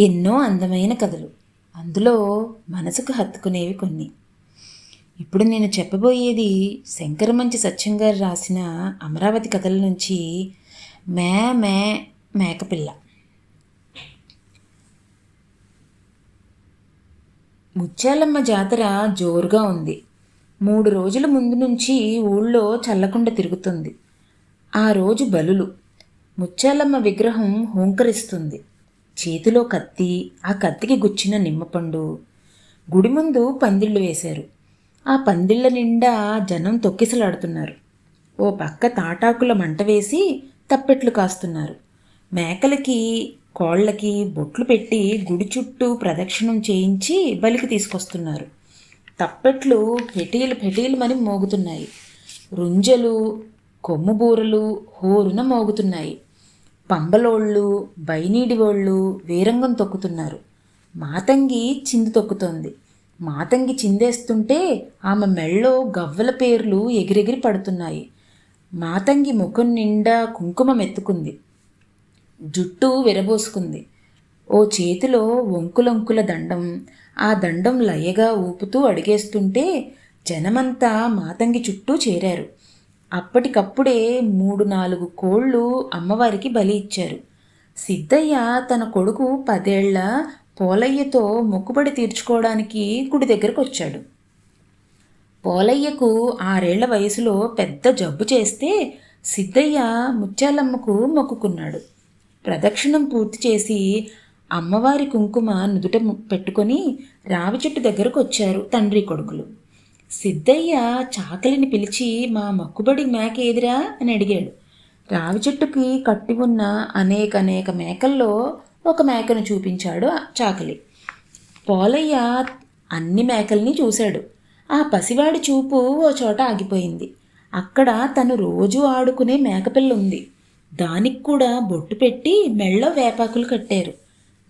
ఎన్నో అందమైన కథలు. అందులో మనసుకు హత్తుకునేవి కొన్ని. ఇప్పుడు నేను చెప్పబోయేది శంకరమంచి సత్యం గారు రాసిన అమరావతి కథల నుంచి మే మే మేకపిల్ల. ముత్యాలమ్మ జాతర జోరుగా ఉంది. మూడు రోజుల ముందు నుంచి ఊళ్ళో చల్లకుండా తిరుగుతుంది. ఆ రోజు బలులు. ముత్యాలమ్మ విగ్రహం హూంకరిస్తుంది. చేతిలో కత్తి ఆ కత్తికి గుచ్చిన నిమ్మపండు. గుడి ముందు పందిళ్ళు వేశారు. ఆ పందిళ్ళ నిండా జనం తొక్కిసలాడుతున్నారు. ఓ పక్క తాటాకుల మంట వేసి తప్పెట్లు కాస్తున్నారు. మేకలకి కోళ్ళకి బొట్లు పెట్టి గుడి చుట్టూ ప్రదక్షిణం చేయించి బలికి తీసుకొస్తున్నారు. తప్పెట్లు పెటీలు పెటీలమని మోగుతున్నాయి. రుంజలు కొమ్ము బూరలు హోరున మోగుతున్నాయి. పంబలోళ్ళు బైనీడివోళ్ళు వీరంగం తొక్కుతున్నారు. మాతంగి చిందు తొక్కుతోంది. మాతంగి చిందేస్తుంటే ఆమె మెళ్ళో గవ్వల పేర్లు ఎగిరెగిరి పడుతున్నాయి. మాతంగి ముఖం నిండా కుంకుమ మెత్తుకుంది జుట్టు విరబోసుకుంది. ఓ చేతిలో వంకులొంకుల దండం ఆ దండం లయగా ఊపుతూ అడిగేస్తుంటే జనమంతా మాతంగి చుట్టూ చేరారు. అప్పటికప్పుడే మూడు నాలుగు కోళ్ళు అమ్మవారికి బలి ఇచ్చారు. సిద్ధయ్య తన కొడుకు పదేళ్ళ పోలయ్యతో మొక్కుబడి తీర్చుకోవడానికి గుడి దగ్గరకు వచ్చాడు. పోలయ్యకు ఆరేళ్ళ వయసులో పెద్ద జబ్బు చేస్తే సిద్ధయ్య ముత్యాలమ్మకు మొక్కుకున్నాడు. ప్రదక్షిణం పూర్తి చేసి అమ్మవారి కుంకుమ నుదుట పెట్టుకొని రావి చెట్టు దగ్గరకు వచ్చారు తండ్రి కొడుకులు. సిద్ధయ్య చాకలిని పిలిచి మా మొక్కుబడి మేక ఏదిరా? అని అడిగాడు. రావి చెట్టుకి కట్టి ఉన్న అనేక అనేక మేకల్లో ఒక మేకను చూపించాడు చాకలి. పోలయ్య అన్ని మేకల్ని చూశాడు. ఆ పసివాడి చూపు ఓ చోట ఆగిపోయింది. అక్కడ తను రోజు ఆడుకునే మేకపిల్ల ఉంది దానికి కూడా బొట్టు పెట్టి మెళ్ళో వేపాకులు కట్టారు.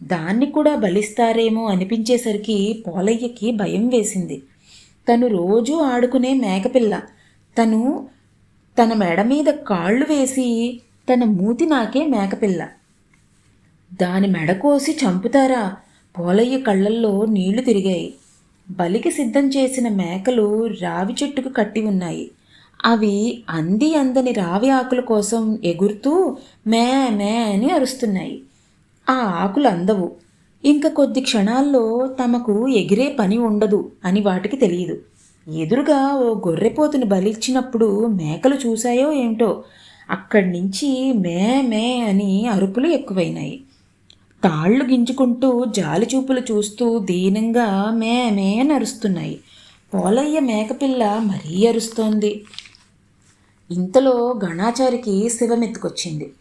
దాన్ని కూడా బలిస్తారేమో అనిపించేసరికి పోలయ్యకి భయం వేసింది. తను రోజు ఆడుకునే మేకపిల్ల. తను తన మెడ మీద కాళ్ళు వేసి తన మూతి నాకే మేకపిల్ల. దాని మెడ కోసి చంపుతారా? పోలయ్య కళ్ళల్లో నీళ్ళు తిరిగాయి. బలికి సిద్ధం చేసిన మేకలు రావి చెట్టుకు కట్టి ఉన్నాయి. అవి అంది అందని రావి ఆకుల కోసం ఎగురుతూ మే మే అని అరుస్తున్నాయి. ఆ ఆకులు అందవు. ఇంక కొద్ది క్షణాల్లో తమకు ఎగిరే పని ఉండదు అని వాటికి తెలియదు. ఎదురుగా ఓ గొర్రెపోతుని బలిచ్చినప్పుడు మేకలు చూశాయో ఏమిటో అక్కడి నుంచి మే మే అని అరుపులు ఎక్కువైనాయి. తాళ్ళు గింజుకుంటూ జాలి చూపులు చూస్తూ దీనంగా మే మే అని అరుస్తున్నాయి. పోలయ్య మేకపిల్ల మరీ అరుస్తోంది. ఇంతలో గణాచారికి శివమెత్తుకొచ్చింది.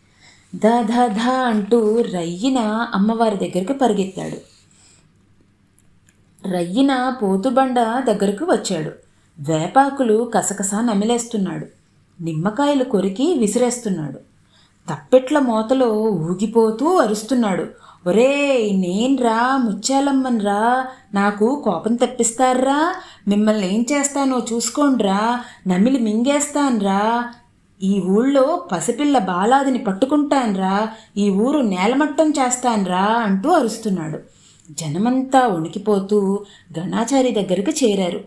దా దా ధా అంటూ రయ్యిన అమ్మవారి దగ్గరికి పరిగెత్తాడు. రయ్యిన పోతుబండ దగ్గరకు వచ్చాడు. వేపాకులు కసకస నమిలేస్తున్నాడు. నిమ్మకాయలు కొరికి విసిరేస్తున్నాడు. తప్పెట్ల మోతలో ఊగిపోతూ అరుస్తున్నాడు. ఒరే నేన్రా ముచ్చాలమ్మన్రా నాకు కోపం తెప్పిస్తారా? మిమ్మల్ని ఏం చేస్తానో చూసుకోండ్రా. నమిలి మింగేస్తాన్రా. ఈ ఊళ్ళో పసిపిల్ల బాలాదిని పట్టుకుంటాన్రా ఈ ఊరు నేలమట్టం చేస్తాన్రా అంటూ అరుస్తున్నాడు. జనమంతా వణికిపోతూ గణాచారి దగ్గరికి చేరారు.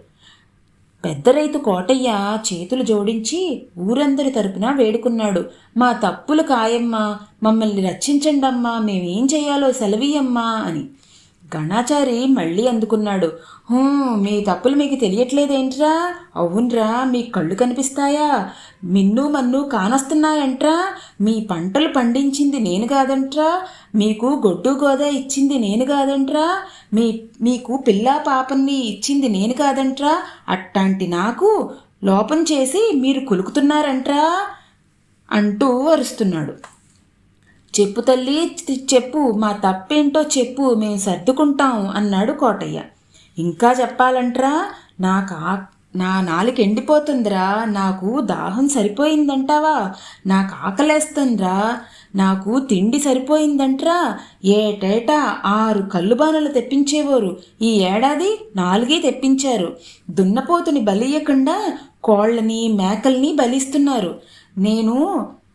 పెద్ద రైతు కోటయ్య చేతులు జోడించి ఊరందరి తరపున వేడుకున్నాడు. మా తప్పులు కాయమ్మా మమ్మల్ని రక్షించండమ్మా మేమేం చేయాలో సెలవీయమ్మా అని. గణాచారి మళ్ళీ అందుకున్నాడు. మీ తప్పులు మీకు తెలియట్లేదేంట్రా? అవునరా మీ కళ్ళు కనిపిస్తాయా? మిన్ను మన్ను కానొస్తున్నాయంట్రా? మీ పంటలు పండించింది నేను కాదంట్రా? మీకు గొడ్డు గోదా ఇచ్చింది నేను కాదంట్రా? మీ మీకు పిల్లా పాపన్ని ఇచ్చింది నేను కాదంట్రా? అట్టాంటి నాకు లోపం చేసి మీరు కులుకుతున్నారంట్రా? అంటూ అరుస్తున్నాడు. చెప్పు తల్లి చెప్పు మా తప్పేంటో చెప్పు మేము సర్దుకుంటాం అన్నాడు కోటయ్య. ఇంకా చెప్పాలంట్రా నాకు ఆ నా నాలుక ఎండిపోతుందిరా నాకు దాహం సరిపోయిందంటావా నాకు ఆకలేస్తుందిరా నాకు తిండి సరిపోయిందంట్రా ఏటేటా ఆరు కల్లుబానలు తెప్పించేవారు. ఈ ఏడాది నాలుగే తెప్పించారు. దున్నపోతుని బలియకుండా కోళ్ళని మేకల్ని బలిస్తున్నారు. నేను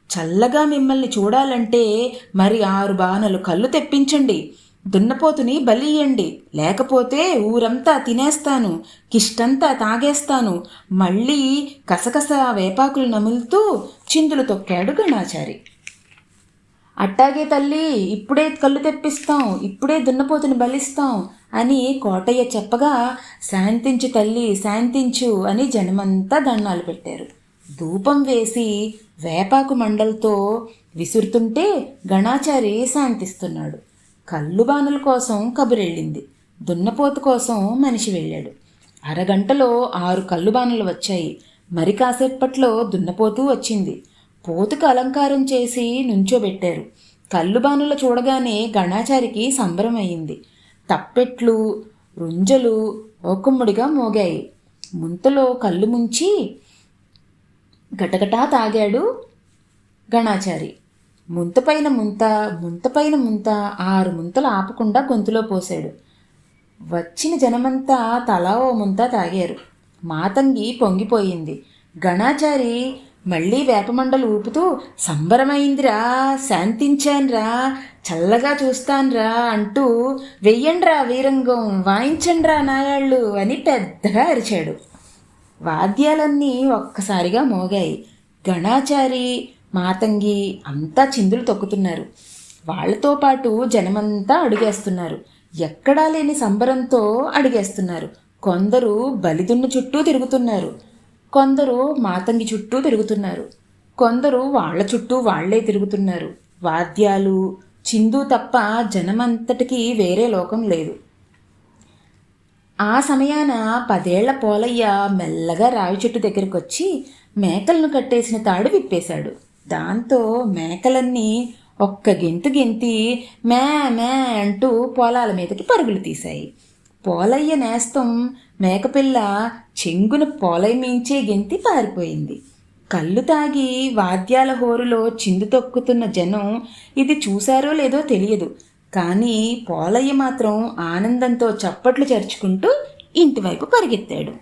చల్లగా మిమ్మల్ని చూడాలంటే మరి ఆరు బాణలు కళ్ళు తెప్పించండి. దున్నపోతుని బలియండి. లేకపోతే ఊరంతా తినేస్తాను. కిష్టంతా తాగేస్తాను. మళ్ళీ కసకస వేపాకులు నములుతూ చిందులు తొక్కాడు గణాచారి. అట్టాగే తల్లి ఇప్పుడే కళ్ళు తెప్పిస్తాం. ఇప్పుడే దున్నపోతుని బలిస్తాం అని కోటయ్య చెప్పగా శాంతించు తల్లి శాంతించు అని జనమంతా దండాలు పెట్టారు. ధూపం వేసి వేపాకు మండలతో విసురుతుంటే గణాచారి శాంతిస్తున్నాడు. కళ్ళు బాణల కోసం కబురెళ్ళింది. దున్నపోతు కోసం మనిషి వెళ్ళాడు. అరగంటలో ఆరు కళ్ళు బాణలు వచ్చాయి. మరి కాసేపట్లో దున్నపోతూ వచ్చింది. పోతుకు అలంకారం చేసి నుంచోబెట్టారు. కళ్ళు బాణలు చూడగానే గణాచారికి సంబరం అయింది తప్పెట్లు రుంజలు ఓకుమ్ముడిగా మోగాయి. ముంతలో కళ్ళు ముంచి గటగటా తాగాడు గణాచారి. ముంతపైన ముంత ముంతపైన ముంత ఆరు ముంతలు ఆపకుండా గొంతులో పోశాడు. వచ్చిన జనమంతా తలా ఓ ముంత తాగారు. మాతంగి పొంగిపోయింది. గణాచారి మళ్ళీ వేపమండలు ఊపుతూ సంబరమైందిరా శాంతించాన్రా చల్లగా చూస్తాన్రా అంటూ వెయ్యండ్రా వీరంగం వాయించండ్రా నాయాళ్ళు అని పెద్దగా అరిచాడు. వాద్యాలన్నీ ఒక్కసారిగా మోగాయి. గణాచారి మాతంగి అంతా చిందులు తొక్కుతున్నారు. వాళ్ళతో పాటు జనమంతా అడుగేస్తున్నారు. ఎక్కడా లేని సంబరంతో అడిగేస్తున్నారు. కొందరు బలిదున్న చుట్టూ తిరుగుతున్నారు. కొందరు మాతంగి చుట్టూ తిరుగుతున్నారు. కొందరు వాళ్ళ చుట్టూ వాళ్ళే తిరుగుతున్నారు. వాద్యాలు చిందు తప్ప జనమంతటికీ వేరే లోకం లేదు. ఆ సమయాన పదేళ్ళ పోలయ్య మెల్లగా రావి చెట్టు దగ్గరికి వచ్చి మేకలను కట్టేసిన తాడు విప్పేశాడు. దాంతో మేకలన్నీ ఒక్క గెంతు గెంతి మే మే అంటూ పొలాల మీదకి పరుగులు తీశాయి. పోలయ్య నేస్తం మేకపిల్ల చెంగున పోలయ్య మించే గెంతి పారిపోయింది. కళ్ళు తాగి వాద్యాల హోరులో చిందు తొక్కుతున్న జనం ఇది చూశారో లేదో తెలియదు. కానీ పోలయ్య మాత్రం ఆనందంతో చప్పట్లు చరుచుకుంటూ ఇంటివైపు పరిగెత్తాడు.